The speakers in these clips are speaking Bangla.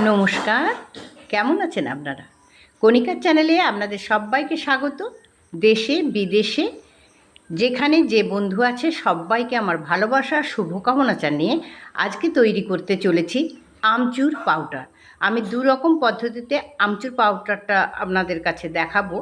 নমস্কার। কেমন আছেন আপনারা? কণিকার চ্যানেলে আপনাদের সবাইকে স্বাগত। দেশে, বিদেশে, যেখানে যে বন্ধু আছে, সবাইকে আমার ভালোবাসা, শুভকামনা জানিয়ে আজকে তৈরি করতে চলেছি আমচুর পাউডার। আমি দু রকম পদ্ধতিতে আমচুর পাউডারটা আপনাদের কাছে দেখাবো।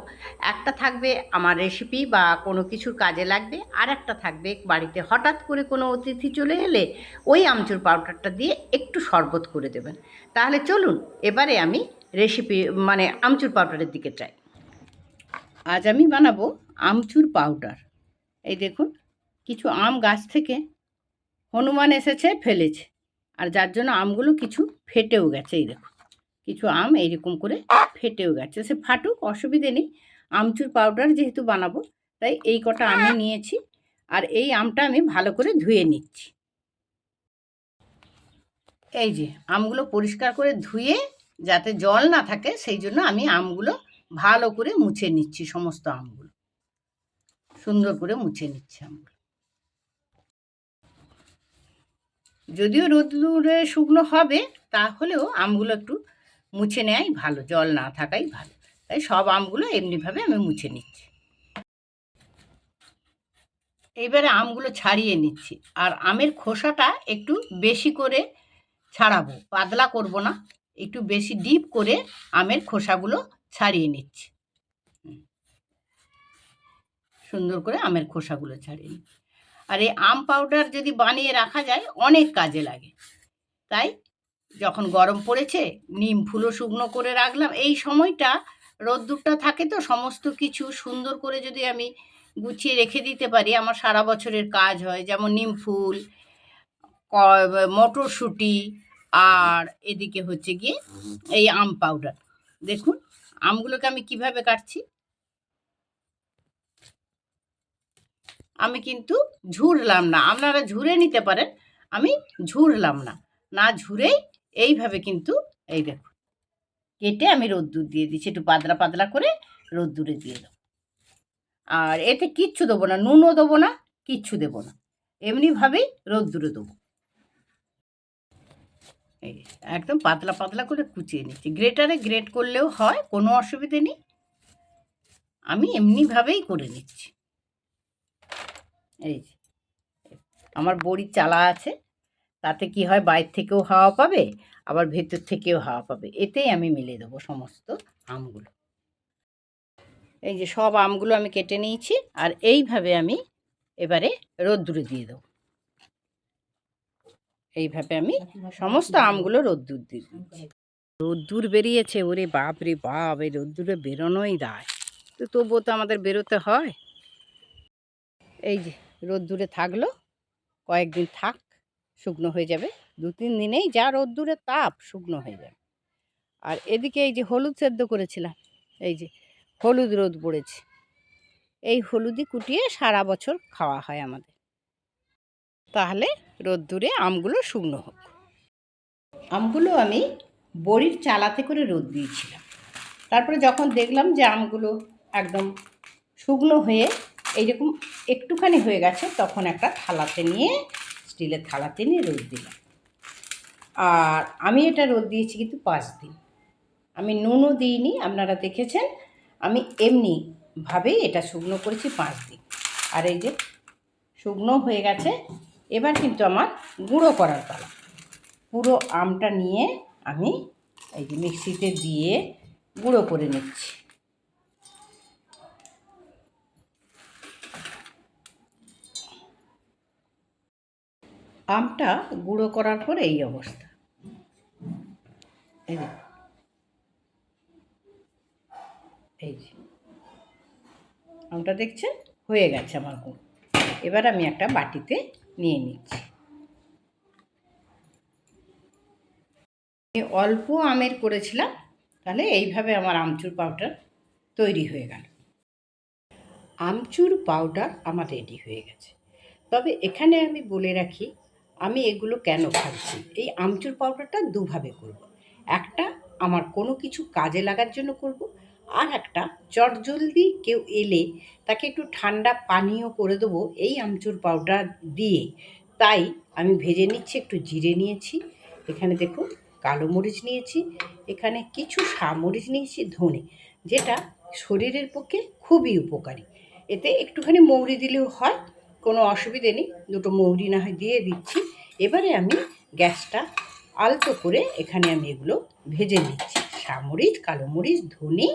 একটা থাকবে আমার রেসিপি বা কোনো কিছুর কাজে লাগবে, আর একটা থাকবে বাড়িতে হঠাৎ করে কোনো অতিথি চলে এলে ওই আমচুর পাউডারটা দিয়ে একটু শরবত করে দেবেন। তাহলে চলুন, এবারে আমি রেসিপি মানে আমচুর পাউডারের দিকে চাই আজ আমি বানাবো আমচুর পাউডার। এই দেখুন, কিছু আম গাছ থেকে হনুমান এসেছে, ফেলেছে। আর যার জন্য আমগুলো কিছু ফেটেও গেছে, এই দেখুন। কিছু আম এইরকম করে ফেটেও গেছে। সে ফাটুক, অসুবিধে নেই। আমচুর পাউডার যেহেতু বানাবো, তাই এই কটা আমি নিয়েছি আর এই আমটা আমি ভালো করে ধুয়ে নিচ্ছি। এই যে, আমগুলো পরিষ্কার করে ধুয়ে যাতে জল না থাকে, সেই জন্য আমি আমগুলো ভালো করে মুছে নিচ্ছি, সমস্ত আমগুলো। সুন্দর করে মুছে নিচ্ছি আমগুলো। যদিও রোদ্দুরে শুকনো হবে, তাহলেও আমগুলো একটু মুছে নেওয়াই ভালো, জল না থাকাই ভালো। তাই সব আমগুলো এমনিভাবে আমি মুছে নিচ্ছি। এইবারে আমগুলো ছাড়িয়ে নিচ্ছি। আর আমের খোসাটা একটু বেশি করে ছাড়াবো, পাতলা করব না, একটু বেশি ডিপ করে আমের খোসাগুলো ছাড়িয়ে নিচ্ছি। সুন্দর করে আমের খোসাগুলো ছাড়িয়ে নিচ্ছি। আর এই আম পাউডার যদি বানিয়ে রাখা যায়, অনেক কাজে লাগে। তাই যখন গরম পড়েছে, নিম ফুলও শুকনো করে রাখলাম। এই সময়টা রোদ্দুরটা থাকে তো, সমস্ত কিছু সুন্দর করে যদি আমি গুছিয়ে রেখে দিতে পারি, আমার সারা বছরের কাজ হয়। যেমন নিম ফুল মটরশুঁটি, আর এদিকে হচ্ছে গিয়ে এই আম পাউডার দেখুন, আমগুলোকে আমি কীভাবে কাটছি? আমি কিন্তু ঝুরলাম না। আপনারা ঝুরে নিতে পারেন, আমি ঝুরলাম না। না ঝুরেই এইভাবে কিন্তু এই দেখুন, কেটে আমি রোদ্দুর দিয়ে দিচ্ছি। একটু পাতলা পাতলা করে রোদ্দুরে দিয়ে দেবো। আর এতে কিচ্ছু দেবো না, নুনও দেবো না, কিচ্ছু দেবো না। এমনিভাবেই রোদ্দুরে দেবো। এই একদম পাতলা পাতলা করে কুচিয়ে নিচ্ছি। গ্রেটারে গ্রেট করলেও হয়, কোনো অসুবিধে নেই। আমি এমনিভাবেই করে নিচ্ছি। এই যে, আমার বড়ির চালা আছে, তাতে কি হয় বাইরে থেকেও হাওয়া পাবে, আবার ভেতর থেকেও হাওয়া পাবে, এতেই আমি মিলে দেবো সমস্ত আমগুলো। এই যে সব আমগুলো আমি কেটে নিয়েছি, আর এইভাবে আমি এবারে রোদ্দুরে দিয়ে দেবো। এইভাবে আমি সমস্ত আমগুলো রোদ্দুর দিয়ে দিচ্ছি রোদ্দুর বেরিয়েছে, ওরে বাপ রে বাপ, এই রোদ্দুরে বেরোনোই দায়। তো তবুও তো আমাদের বেরোতে হয়। এই যে রোদ্দুরে থাকল, কয়েকদিন থাক, শুকনো হয়ে যাবে। দু তিন দিনেই যা রোদ্দুরে তাপ, শুকনো হয়ে যাবে। আর এদিকে এই যে হলুদ সেদ্ধ করেছিলাম, এই যে হলুদ রোদ পড়েছে, এই হলুদি কুটিয়ে সারা বছর খাওয়া হয় আমাদের। তাহলে রোদ্দুরে আমগুলো শুকনো হোক। আমগুলো আমি বড়ির চালাতে করে রোদ দিয়েছিলাম। তারপরে যখন দেখলাম যে আমগুলো একদম শুকনো হয়ে এইরকম একটুখানি হয়ে গেছে, তখন একটা থালাতে নিয়ে, স্টিলের থালাতে নিয়ে রোদ দিলাম। আর আমি এটা রোদ দিয়েছি কিন্তু পাঁচ দিন। আমি নুনও দিইনি, আপনারা দেখেছেন, আমি এমনিভাবেই এটা শুকনো করেছি পাঁচ দিন। আর এই যে শুকনো হয়ে গেছে, এবার কিন্তু আমার গুঁড়ো করার পালা। পুরো আমটা নিয়ে আমি এই যে মিক্সিতে দিয়ে গুঁড়ো করে নিচ্ছি। আমটা গুঁড়ো করার পর এই অবস্থা। এই যে। আমটা দেখছেন? হয়ে গেছে আমার গুঁড়ো। এবার আমি একটা বাটিতে নিয়ে নিচ্ছি। অল্প আমের করেছিলাম, তাহলে এইভাবে আমার আমচুর পাউডার তৈরি হয়ে গেল। আমচুর পাউডার আমার রেডি হয়ে গেছে। তবে এখানে আমি বলে রাখি আমি এগুলো কেন খাচ্ছি? এই আমচুর পাউডারটা দুভাবে করব। একটা, আমার কোনো কিছু কাজে লাগার জন্য করব আর একটা চটজলদি কেউ এলে তাকে একটু ঠান্ডা পানীয় করে দেবো এই আমচুর পাউডার দিয়ে। তাই আমি ভেজে নিচ্ছি, একটু জিরে নিয়েছি। এখানে দেখুন, কালো মরিচ নিয়েছি। এখানে কিছু সামরিচ নিয়েছি, ধনে, যেটা শরীরের পক্ষে খুবই উপকারী। এতে একটুখানি মৌরি দিলেও হয় কোনো অসুবিধে নেই, দুটো মৌরি না হয় দিয়ে দিচ্ছি। এবারে আমি গ্যাসটা আলতো করে এখানে আমি এগুলো ভেজে নিচ্ছি। সামরিচ, কালো মরিচ, ধনে,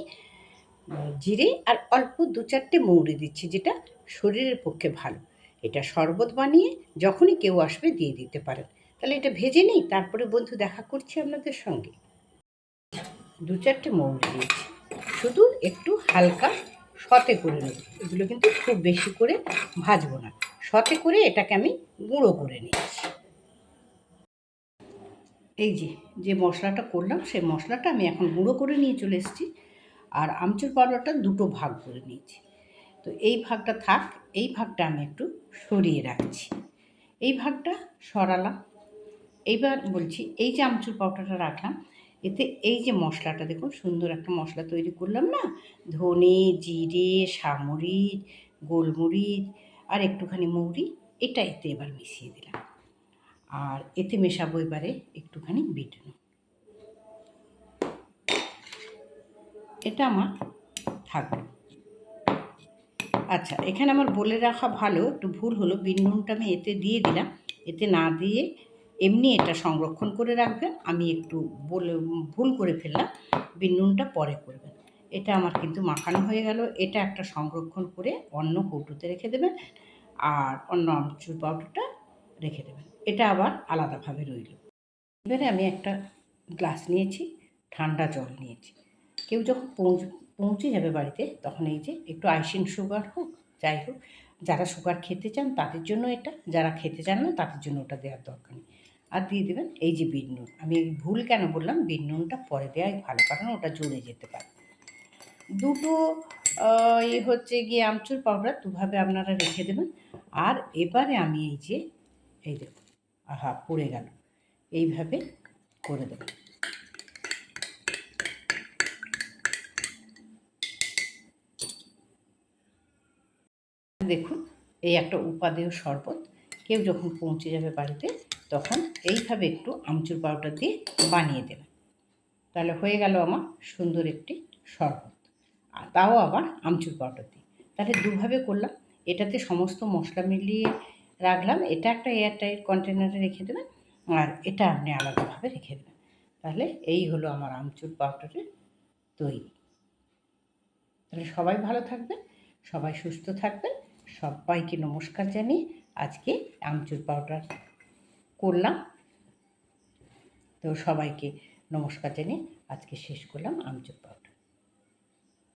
জিরে আর অল্প দু চারটে মৌরি দিচ্ছি, যেটা শরীরের পক্ষে ভালো। এটা শরবত বানিয়ে যখনই কেউ আসবে দিয়ে দিতে পারেন। তাহলে এটা ভেজে নেই, তারপরে বন্ধু দেখা করছি আপনাদের সঙ্গে। দু চারটে মৌরি দিয়েছি। শুধু একটু হালকা সতে করে নেব। এগুলো কিন্তু খুব বেশি করে ভাজবো না। সতে করে এটাকে আমি গুঁড়ো করে নিয়েছি এই যে যে মশলাটা করলাম, সেই মশলাটা আমি এখন গুঁড়ো করে নিয়ে চলে এসেছি। আর আমচুর পাউডারটা দুটো ভাগ করে নিয়েছি। তো এই ভাগটা থাক, এই ভাগটা আমি একটু সরিয়ে রাখছি। এই ভাগটা সরালাম। এইবার বলছি, এই যে আমচুর পাউডারটা রাখলাম এতে এই যে মশলাটা দেখুন, সুন্দর একটা মশলা তৈরি করলাম না? ধনে, জিরে, সামরিচ, গোলমরিচ আর একটুখানি মৌরি, এটা এতে এবার মিশিয়ে দিলাম। আর এতে মেশাবো এবারে একটুখানি বিট নুন। এটা আমার থাকল আচ্ছা এখানে আমার বলে রাখা ভালো, একটু ভুল হলো বিট নুনটা আমি এতে দিয়ে দিলাম। এতে না দিয়ে এমনি এটা সংরক্ষণ করে রাখবেন। আমি একটু বলে, ভুল করে ফেললাম। বিট নুনটা পরে করবেন। এটা আমার কিন্তু মাখানো হয়ে গেল। এটা একটা সংরক্ষণ করে অন্য কৌটোতে রেখে দেবেন আর অন্য আমচুর পাউডারটা রেখে দেবেন। এটা আবার আলাদাভাবে রইল। এবারে আমি একটা গ্লাস নিয়েছি, ঠান্ডা জল নিয়েছি। কেউ যখন পৌঁছ, পৌঁছে যাবে বাড়িতে, তখন এই যে একটু আইসিং সুগার হোক, যাই হোক, যারা সুগার খেতে চান তাদের জন্য এটা, যারা খেতে চান না তাদের জন্য ওটা দেওয়ার দরকার নেই। আর দিয়ে দেবেন এই যে বিট নুন। আমি ভুল কেন বললাম? বিট নুনটা পরে দেওয়াই ভালো, কারণ ওটা জড়ে যেতে পারে। দুটো এ হচ্ছে গিয়ে আমচুর পাউডার, দুভাবে আপনারা রেখে দেবেন। আর এবারে আমি এই যে, এই দেখুন, আহা, পড়ে গেল। এইভাবে করে দেবেন। দেখুন, এই একটা উপাদেয় শরবত, কেউ যখন পৌঁছে যাবে বাড়িতে তখন এইভাবে একটু আমচুর পাউডার দিয়ে বানিয়ে দেবেন। তাহলে হয়ে গেল আমার সুন্দর একটি শরবত। আর তাও আবার আমচুর পাউডার দিয়ে। তাহলে দুভাবে করলাম। এটাতে সমস্ত মশলা মিলিয়ে রাখলাম। এটা একটা এয়ারটাইট কন্টেনারে রেখে দেবেন। আর এটা আপনি আলাদাভাবে রেখে দেবেন। তাহলে এই হলো আমার আমচুর পাউডারের তৈরি। তাহলে সবাই ভালো থাকবেন, সবাই সুস্থ থাকবেন। সবাইকে নমস্কার জানিয়ে আজকে আমচুর পাউডার করলাম। তো সবাইকে নমস্কার জানিয়ে আজকে শেষ করলাম। আমচুর পাউডার